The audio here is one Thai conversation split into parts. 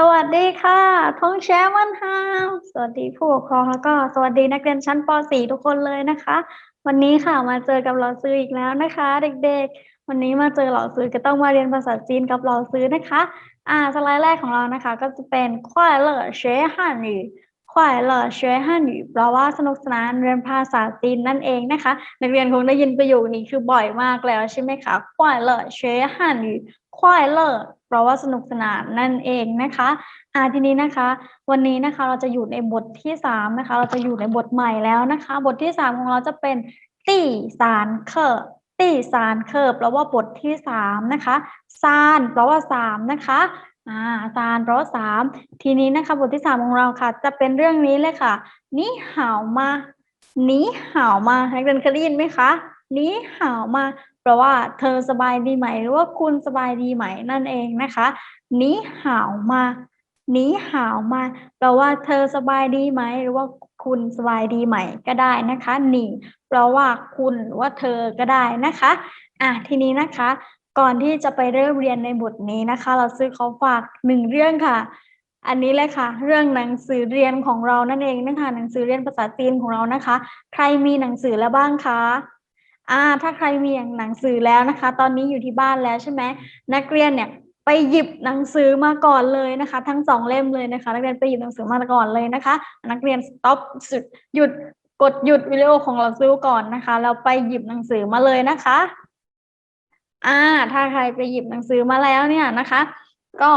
สวัสดีค่ะทงแชมันฮาวสวัสดีผู้ปกครองแล้วก็สวัสดีนักเรียนชั้นป .4 ทุกคนเลยนะคะ วันนี้ค่ะมาเจอกับเรอซื้ออีกแล้วนะคะ เด็กๆ วันนี้มาเจอเรอซื้อก็ต้องมาเรียนภาษาจีนกับเรอซื้อนะคะอ่าสไลด์แรกของเรานะคะ ก็จะเป็นควายเลอเชฮันยูควายเลอเชฮันยูแปลว่าสนุกสนานเรียนภาษาจีนนั่นเองนะคะ นักเรียนคงได้ยินประโยคนี้คือบ่อยมากแล้วใช่ไหมคะควายเลอเชฮันยูควายเลอ เพราะว่าสนุกสนานนั่นเองนะคะอ่าทีนี้นะคะ วันนี้นะคะเราจะอยู่ในบทที่สามนะคะ เราจะอยู่ในบทใหม่แล้วนะคะ บทที่สามของเราจะเป็นตีสารเคอร์ตีสารเคอร์แปลว่าบทที่สามนะคะซานแปลว่าสามนะคะอ่าซานแปลว่าสามทีนี้นะคะบทที่สามของเราค่ะ จะเป็นเรื่องนี้เลยค่ะ นี่ห่าวมา นี่ห่าวมานักเรียนเคยได้ยินไหมคะ นี่ห่าวมาแปลว่า เธอสบายดีไหม หรือว่าคุณสบายดีไหมนั่นเองนะคะนี้ห่าวมานี้ห่าวมาแปลว่าเธอสบายดีไหม หรือว่าคุณสบายดีไหมก็ได้นะคะหนีแปลว่าคุณหรือว่าเธอก็ได้นะคะอะทีนี้นะคะ ก่อนที่จะไปเริ่มเรียนในบทนี้นะคะ เราซื้อเขาฝากหนึ่งเรื่องค่ะ อันนี้เลยค่ะ เรื่องหนังสือเรียนของเรานั่นเองนะคะหนังสือเรียนภาษาจีนของเรานะคะ ใครมีหนังสือแล้วบ้างคะ อ่า ถ้าใครมีหนังสือแล้วนะคะ ตอนนี้อยู่ที่บ้านแล้วใช่ไหมนักเรียนเนี่ยไปหยิบหนังสือมาก่อนเลยนะคะ ทั้งสองเล่มเลยนะคะ นักเรียนไปหยิบหนังสือมาก่อนเลยนะคะ นักเรียน stop สุดหยุดกดหยุดวิดีโอของเราซื้อก่อนนะคะแล้วไปหยิบหนังสือมาเลยนะคะ อ่า ถ้าใครไปหยิบหนังสือมาแล้วเนี่ยนะคะ ก็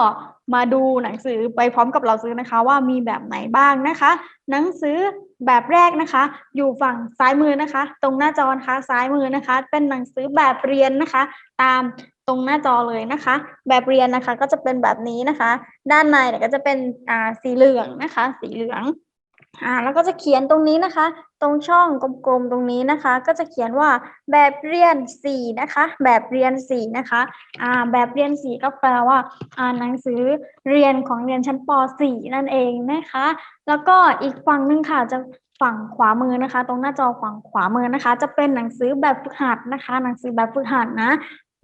มาดูหนังสือไปพร้อมกับเราซื้อนะคะ ว่ามีแบบไหนบ้างนะคะ หนังสือแบบแรกนะคะ อยู่ฝั่งซ้ายมือนะคะ ตรงหน้าจอนะคะซ้ายมือนะคะ เป็นหนังสือแบบเรียนนะคะ ตามตรงหน้าจอเลยนะคะ แบบเรียนนะคะก็จะเป็นแบบนี้นะคะ ด้านในเนี่ยก็จะเป็นอ่าสีเหลืองนะคะ สีเหลือง อ่าแล้วก็จะเขียนตรงนี้นะคะ ตรงช่องกลมๆตรงนี้นะคะ ก็จะเขียนว่าแบบเรียนสี่นะคะ แบบเรียนสี่นะคะอ่าแบบเรียนสี่ก็แปลว่าอ่านหนังสือเรียนของเรียนชั้นป .4 นั่นเองนะคะ แล้วก็อีกฝั่งหนึ่งค่ะจะฝั่งขวามือนะคะ ตรงหน้าจอฝั่งขวามือนะคะ จะเป็นหนังสือแบบฝึกหัดนะคะ หนังสือแบบฝึกหัดนะ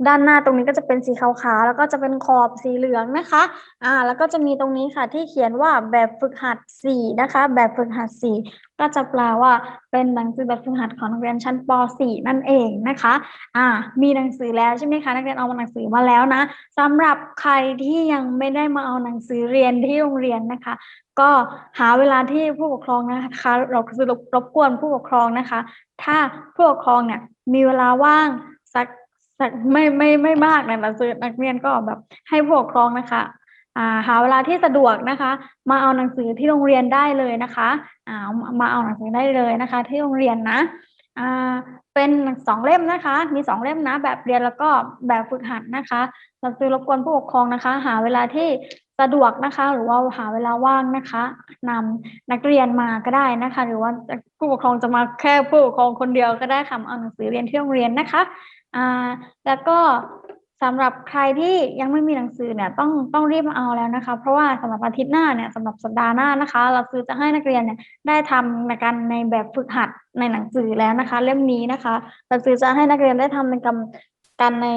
ด้านหน้าตรงนี้ก็จะเป็นสีขาวๆ แล้วก็จะเป็นขอบสีเหลืองนะคะ อ่า แล้วก็จะมีตรงนี้ค่ะที่เขียนว่าแบบฝึกหัดสี่นะคะ แบบฝึกหัดสี่ก็จะแปลว่าเป็นหนังสือแบบฝึกหัดของนักเรียนชั้นป .4 นั่นเองนะคะ อ่า มีหนังสือแล้วใช่ไหมคะ นักเรียนเอาหนังสือมาแล้วนะสำหรับใครที่ยังไม่ได้มาเอาหนังสือเรียนที่โรงเรียนนะคะ ก็หาเวลาที่ผู้ปกครองนะคะ เราคือรบกวนผู้ปกครองนะคะ ถ้าผู้ปกครองเนี่ยมีเวลาว่างสักสัก ไม่ไม่ไม่มากนะหนังสือนักเรียนก็แบบให้ผู้ปกครองนะคะอ่าหาเวลาที่สะดวกนะคะ มาเอาหนังสือที่โรงเรียนได้เลยนะคะอ่ามาเอาหนังสือได้เลยนะคะ ที่โรงเรียนนะอ่าเป็นสองเล่มนะคะ มีสองเล่มนะ แบบเรียนแล้วก็แบบฝึกหัดนะคะเราซื้อรบกวนผู้ปกครองนะคะ หาเวลาที่สะดวกนะคะ หรือว่าหาเวลาว่างนะคะนำนักเรียนมาก็ได้นะคะ หรือว่าผู้ปกครองจะมาแค่ผู้ปกครองคนเดียวก็ได้ค่ะเอาหนังสือเรียนที่โรงเรียนนะคะ อ่าแล้วก็สำหรับใครที่ยังไม่มีหนังสือเนี่ยต้องต้องรีบมาเอาแล้วนะคะ เพราะว่าสำหรับอาทิตย์หน้าเนี่ยสำหรับสัปดาห์หน้านะคะ เราซื้อจะให้นักเรียนเนี่ยได้ทำในการในแบบฝึกหัดในหนังสือแล้วนะคะ เล่มนี้นะคะเราซื้อจะให้นักเรียนได้ทำในกรรมกันใน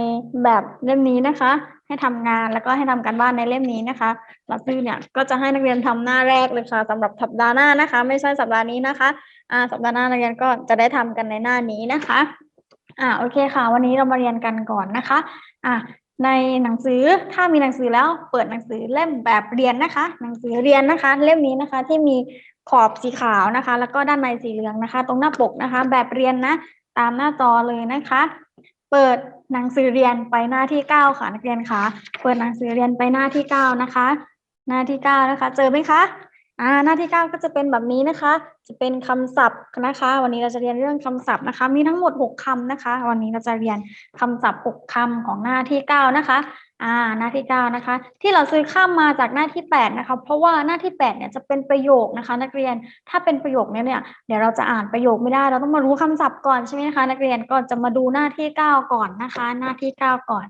แบบเล่มนี้นะคะ ให้ทำงานแล้วก็ให้ทำการบ้านในเล่มนี้นะคะเราซื้อเนี่ยก็จะให้นักเรียนทำหน้าแรกเลยค่ะสำหรับสัปดาห์หน้านะคะ ไม่ใช่สัปดาห์นี้นะคะอ่าสัปดาห์หน้านักเรียนก็จะได้ทำกันในหน้านี้นะคะ อ่าโอเคค่ะ วันนี้เรามาเรียนกันก่อนนะคะอ่าในหนังสือถ้ามีหนังสือแล้วเปิดหนังสือเล่มแบบเรียนนะคะ หนังสือเรียนนะคะ เล่มนี้นะคะที่มีขอบสีขาวนะคะ แล้วก็ด้านในสีเหลืองนะคะ ตรงหน้าปกนะคะ แบบเรียนนะ ตามหน้าจอเลยนะคะ เปิดหนังสือเรียนไปหน้าที่เก้าค่ะนักเรียนคะเปิดหนังสือเรียนไปหน้าที่เก้านะคะ หน้าที่เก้านะคะ เจอไหมคะ อ่าหน้าที่เก้าก็จะเป็นแบบนี้นะคะ จะเป็นคำศัพท์นะคะ วันนี้เราจะเรียนเรื่องคำศัพท์นะคะ มีทั้งหมดหกคำนะคะ วันนี้เราจะเรียนคำศัพท์หกคำของหน้าที่เก้านะคะอ่าหน้าที่เก้านะคะ ที่เราซื้อข้ามมาจากหน้าที่แปดนะคะ เพราะว่าหน้าที่แปดเนี่ยจะเป็นประโยคนะคะ นักเรียนถ้าเป็นประโยคเนี้ยเนี่ยเดี๋ยวเราจะอ่านประโยคไม่ได้ เราต้องมารู้คำศัพท์ก่อนใช่ไหมคะ นักเรียนก็จะมาดูหน้าที่เก้าก่อนนะคะ หน้าที่เก้าก่อน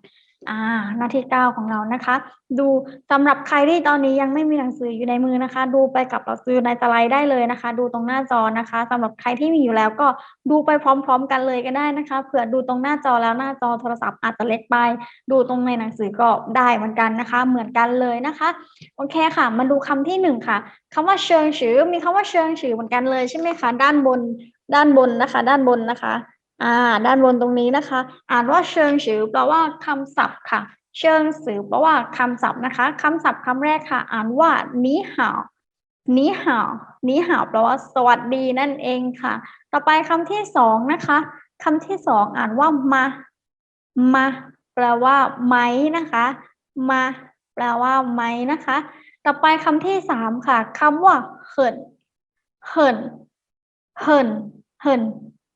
อ่าหน้าที่เก้าของเรานะคะ ดูสำหรับใครที่ตอนนี้ยังไม่มีหนังสืออยู่ในมือนะคะ ดูไปกับเราซื้อในสไลด์ได้เลยนะคะ ดูตรงหน้าจอนะคะสำหรับใครที่มีอยู่แล้วก็ดูไปพร้อม ๆ กันเลยก็ได้นะคะเผื่อดูตรงหน้าจอแล้วหน้าจอโทรศัพท์อาจจะเล็กไป ดูตรงในหนังสือก็ได้เหมือนกันนะคะ เหมือนกันเลยนะคะโอเคค่ะ มาดูคำที่หนึ่งค่ะคำว่าเชิงฉือมีคำว่าเชิงฉือเหมือนกันเลยใช่ไหมคะด้านบนด้านบนนะคะ ด้านบนนะคะ อ่า ด้านบนตรงนี้นะคะ อ่านว่าเชิงฉือแปลว่าคำศัพท์ค่ะ เชิงสือแปลว่าคำศัพท์นะคะคำศัพท์คำแรกค่ะ อ่านว่านี้ห่าวนี้ห่าวนี้ห่าวแปลว่าสวัสดีนั่นเองค่ะ ต่อไปคำที่สองนะคะคำที่สองอ่านว่ามามาแปลว่าไหมนะคะ มาแปลว่าไหมนะคะ ต่อไปคำที่สามค่ะคำว่าเหินเหินเหินเหิน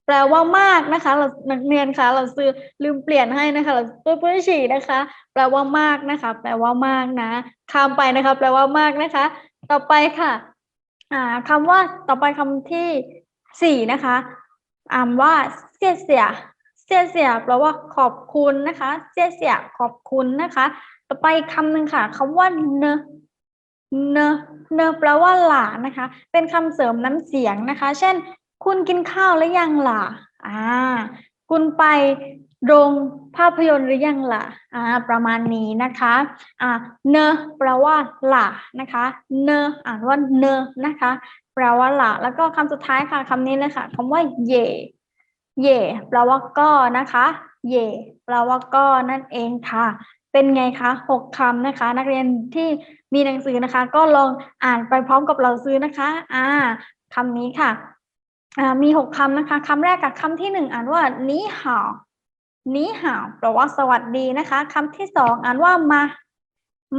แปลว่ามากนะคะ เรานักเรียนคะเราซื้อลืมเปลี่ยนให้นะคะเราตัวผู้ฉี่นะคะ แปลว่ามากนะคะ แปลว่ามากนะข้ามไปนะคะ แปลว่ามากนะคะ ต่อไปค่ะอ่าคำว่าต่อไปคำที่สี่นะคะอ่านว่าเสียเสียเสียเสียแปลว่าขอบคุณนะคะ เสียเสียขอบคุณนะคะ ต่อไปคำหนึ่งค่ะคำว่าเนเนเนแปลว่าหลานะคะ เป็นคำเสริมน้ำเสียงนะคะ เช่น คุณกินข้าวหรือยังล่ะ อ่า คุณไปโรงภาพยนตร์หรือยังล่ะ อ่า ประมาณนี้นะคะ อ่า เนแปลว่าล่ะนะคะ เนอ่านว่าเนนะคะ แปลว่าล่ะ แล้วก็คำสุดท้ายค่ะคำนี้เลยค่ะคำว่าเย่เย่แปลว่าก็นะคะ เย่แปลว่าก็นั่นเองค่ะ เป็นไงคะหกคำนะคะ นักเรียนที่มีหนังสือนะคะ ก็ลองอ่านไปพร้อมกับเราซื้อนะคะ อ่าคำนี้ค่ะ มีหกคำนะคะคำแรกกับคำที่หนึ่งอ่านว่านี้ห่าวนี้ห่าวแปลว่าสวัสดีนะคะคำที่สองอ่านว่ามา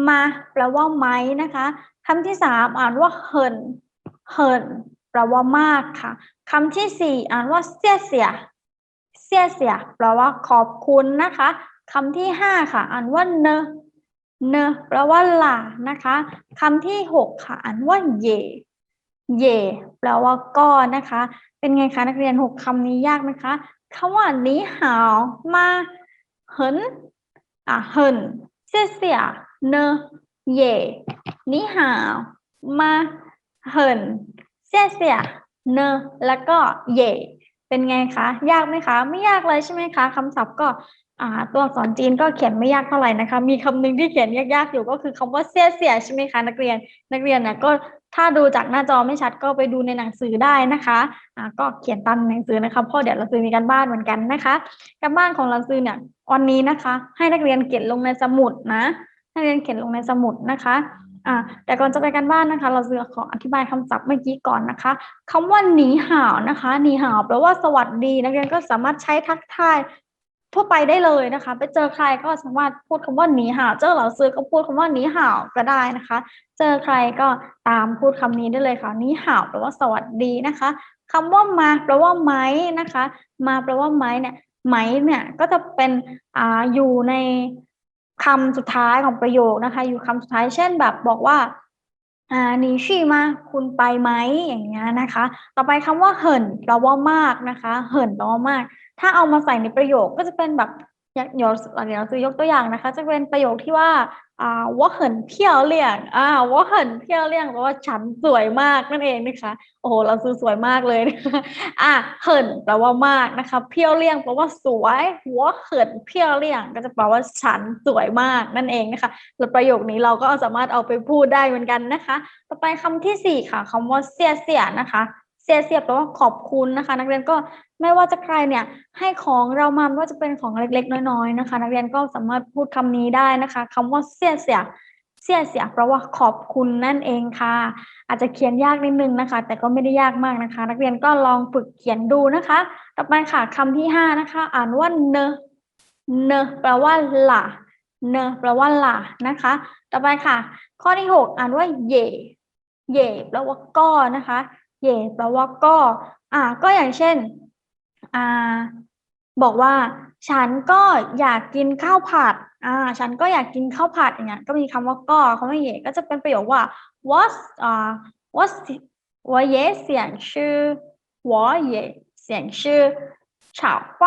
มาแปลว่าไหมนะคะคำที่สามอ่านว่าเหินเหินแปลว่ามากค่ะคำที่สี่อ่านว่าเสียเสียเสียเสียแปลว่าขอบคุณนะคะคำที่ห้าค่ะ อ่านว่าเนเนแปลว่าหล่านะคะคำที่หกค่ะ อ่านว่าเย เย่แปลว่าก็นะคะ เป็นไงคะนักเรียนหกคำนี้ยากไหมคะคำว่านี้หาวมาเหินอะเหินเสียเสียเนเย่นี้หาวมาเหินเสียเสียเนแล้วก็เย่เป็นไงคะยากไหมคะ ไม่ยากเลยใช่ไหมคะคำศัพท์ก็อ่าตัวอักษรจีนก็เขียนไม่ยากเท่าไหร่นะคะ มีคำหนึ่งที่เขียนยากๆอยู่ก็คือคำว่าเสียเสียใช่ไหมคะนักเรียน นักเรียนนะก็ ถ้าดูจากหน้าจอไม่ชัดก็ไปดูในหนังสือได้นะคะอ่าก็เขียนตามหนังสือนะคะเพราะเดี๋ยวเราซื้อมีการบ้านเหมือนกันนะคะการบ้านของเราซื้อเนี่ยวันนี้นะคะ ให้นักเรียนเขียนลงในสมุดนะนักเรียนเขียนลงในสมุดนะคะอ่าแต่ก่อนจะไปกันบ้านนะคะ เราซื้อขออธิบายคำศัพท์เมื่อกี้ก่อนนะคะคำว่าหนีห่าวนะคะหนีห่าวแปลว่าสวัสดี นักเรียนก็สามารถใช้ทักทาย ทั่วไปได้เลยนะคะ ไปเจอใครก็สามารถพูดคำว่าหนีห่าว เจอเหล่าซื้อก็พูดคำว่าหนีห่าวก็ได้นะคะ เจอใครก็ตามพูดคำนี้ได้เลยค่ะหนีห่าวแปลว่าสวัสดีนะคะคำว่ามาแปลว่าไม้นะคะ มาแปลว่าไม้เนี่ยไหมเนี่ยก็จะเป็นอ่าอยู่ในคำสุดท้ายของประโยคนะคะ อยู่คำสุดท้ายเช่นแบบบอกว่า อ่าหนีชี่มาคุณไปไหมอย่างเงี้ยนะคะ ต่อไปคำว่าเหินเราว่ามากนะคะ เหินเราว่ามาก ถ้าเอามาใส่ในประโยคก็จะเป็นแบบ ย่างเดี๋ยวเดี๋ยยกตัวอย่างนะคะ จะเป็นประโยคที่ว่าอ่าว่าเหินเพี้ยวเลี่ยงอ่าว่าเหินเพี้ยวเลี่ยงแปลว่าฉันสวยมากนั่นเองนะคะ โอ้โหเราซื้อสวยมากเลยนะคะอะเหินแปลว่ามากนะคะเพี้ยวเลี่ยงแปลว่าสวยหัวเหินเพี้ยวเลี่ยง ก็จะแปลว่าฉันสวยมากนั่นเองนะคะแล้วประโยคนี้เราก็สามารถเอาไปพูดได้เหมือนกันนะคะ ต่อไปคำที่สี่ค่ะคำว่าเสียเสียนะคะ เสียเสียแปลว่าขอบคุณนะคะ นักเรียนก็ไม่ว่าจะใครเนี่ยให้ของเรามาไม่ว่าจะเป็นของเล็กๆ น้อยๆนะคะ นักเรียนก็สามารถพูดคำนี้ได้นะคะคำว่าเสียเสียเสียเสียแปลว่าขอบคุณนั่นเองค่ะ อาจจะเขียนยากนิดนึงนะคะ แต่ก็ไม่ได้ยากมากนะคะ นักเรียนก็ลองฝึกเขียนดูนะคะ ต่อไปค่ะคำที่ห้านะคะ อ่านว่าเนเนแปลว่าหล่ะเนแปลว่าหล่ะนะคะ ต่อไปค่ะ ข้อที่หกอ่านว่าเย่เย่แปลว่าก็นะคะ เย่แปลว่าก็ อ่า ก็อย่างเช่น อ่า บอกว่า ฉันก็อยากกินข้าวผัด อ่า ฉันก็อยากกินข้าวผัดอย่างเงี้ย ก็มีคำว่าก็คำว่าเย่ก็จะเป็นประโยคว่า what อ่า what 我也想吃我也想吃炒饭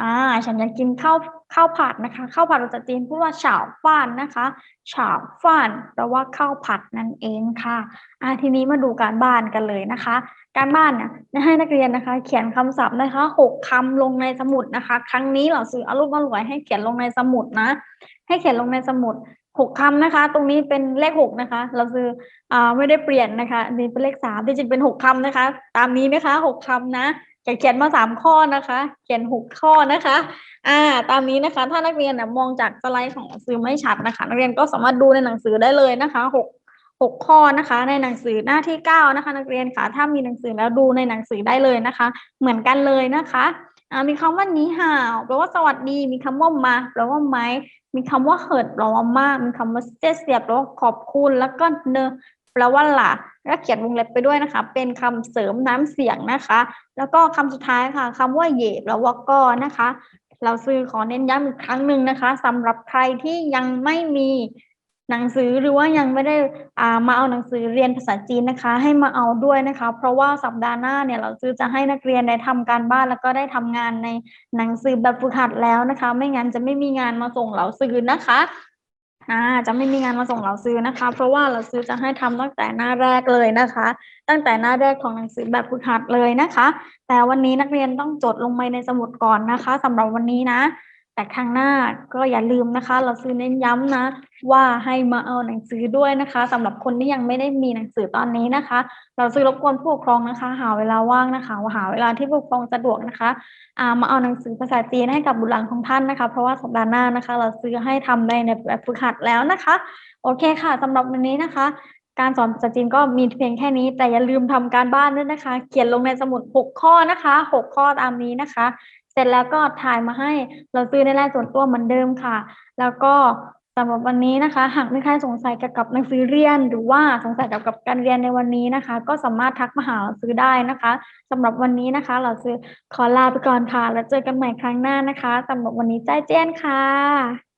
อ่า ฉันอยากกินข้าว ข้าวผัดนะคะข้าวผัดภาษาจีนพูดว่าฉาวฟานนะคะฉาวฟานแปลว่าข้าวผัดนั่นเองค่ะอ่าทีนี้มาดูการบ้านกันเลยนะคะ การบ้านเนี่ยจะให้นักเรียนนะคะ เขียนคำศัพท์นะคะหกคำลงในสมุดนะคะ ครั้งนี้เราซื้ออารุณอร่วยให้เขียนลงในสมุดนะ ให้เขียนลงในสมุดหกคำนะคะ ตรงนี้เป็นเลขหกนะคะ เราซื้ออ่าไม่ได้เปลี่ยนนะคะนี่เป็นเลขสามที่จริงเป็นหกคำนะคะ ตามนี้นะคะหกคำนะ จะเขียนมาสามข้อนะคะ เขียนหกข้อนะคะ อ่า ตามนี้นะคะ ถ้านักเรียนนะมองจากสไลด์ของหนังสือไม่ชัดนะคะ นักเรียนก็สามารถดูในหนังสือได้เลยนะคะหกหกข้อนะคะ ในหนังสือหน้าที่เก้านะคะ นักเรียนค่ะ ถ้ามีหนังสือแล้วดูในหนังสือได้เลยนะคะ เหมือนกันเลยนะคะอ่ามีคำว่านี้ห่าวแปลว่าสวัสดี มีคำว่ามาแปลว่าไม้มีคำว่าเหิดแปลว่ามาก มีคำว่าเจเสียแปลว่าขอบคุณ แล้วก็เนอ แปลว่าหล่ะแล้วเขียนวงเล็บไปด้วยนะคะ เป็นคำเสริมน้ำเสียงนะคะ แล้วก็คำสุดท้ายค่ะคำว่าเย่แปลว่าก็นะคะ เราซื้อขอเน้นย้ำอีกครั้งหนึ่งนะคะสำหรับใครที่ยังไม่มีหนังสือหรือว่ายังไม่ได้อ่ามาเอาหนังสือเรียนภาษาจีนนะคะ ให้มาเอาด้วยนะคะ เพราะว่าสัปดาห์หน้าเนี่ยเราซื้อจะให้นักเรียนได้ทำการบ้านแล้วก็ได้ทำงานในหนังสือแบบฝึกหัดแล้วนะคะ ไม่งั้นจะไม่มีงานมาส่งเราซื้อนะคะ อ่าจะไม่มีงานมาส่งเราซื้อนะคะ เพราะว่าเราซื้อจะให้ทำตั้งแต่หน้าแรกเลยนะคะ ตั้งแต่หน้าแรกของหนังสือแบบฝึกหัดเลยนะคะ แต่วันนี้นักเรียนต้องจดลงไปในสมุดก่อนนะคะสำหรับวันนี้นะ แต่ครั้งหน้าก็อย่าลืมนะคะ เราซื้อเน้นย้ำนะ ว่าให้มาเอาหนังสือด้วยนะคะสำหรับคนที่ยังไม่ได้มีหนังสือตอนนี้นะคะ เราซื้อรบกวนผู้ปกครองนะคะ หาเวลาว่างนะคะหาเวลาที่ผู้ปกครองสะดวกนะคะามาเอาหนังสือภาษาจีนให้กับบุตรหลานของท่านนะคะ เพราะว่าสัปดาห์หน้านะคะ เราซื้อให้ทำได้ในแบบฝึกหัดแล้วนะคะ โอเคค่ะสำหรับวันนี้นะคะ การสอนภาษาจีนก็มีเพียงแค่นี้ แต่อย่าลืมทำการบ้านด้วยนะคะ เขียนลงในสมุด 6 ข้อนะคะ 6 ข้อตามนี้นะคะ เสร็จแล้วก็ถ่ายมาให้เราซื้อในรายส่วนตัวเหมือนเดิมค่ะ แล้วก็สำหรับวันนี้นะคะ หากมีใครสงสัยเกี่ยวกับหนังสือเรียน หรือว่าสงสัยเกี่ยวกับการเรียนในวันนี้นะคะ ก็สามารถทักมาหาเราซื้อได้นะคะสำหรับวันนี้นะคะ เราซื้อขอลาไปก่อนค่ะ แล้วเจอกันใหม่ครั้งหน้านะคะสำหรับวันนี้ใจเจี้ยนค่ะ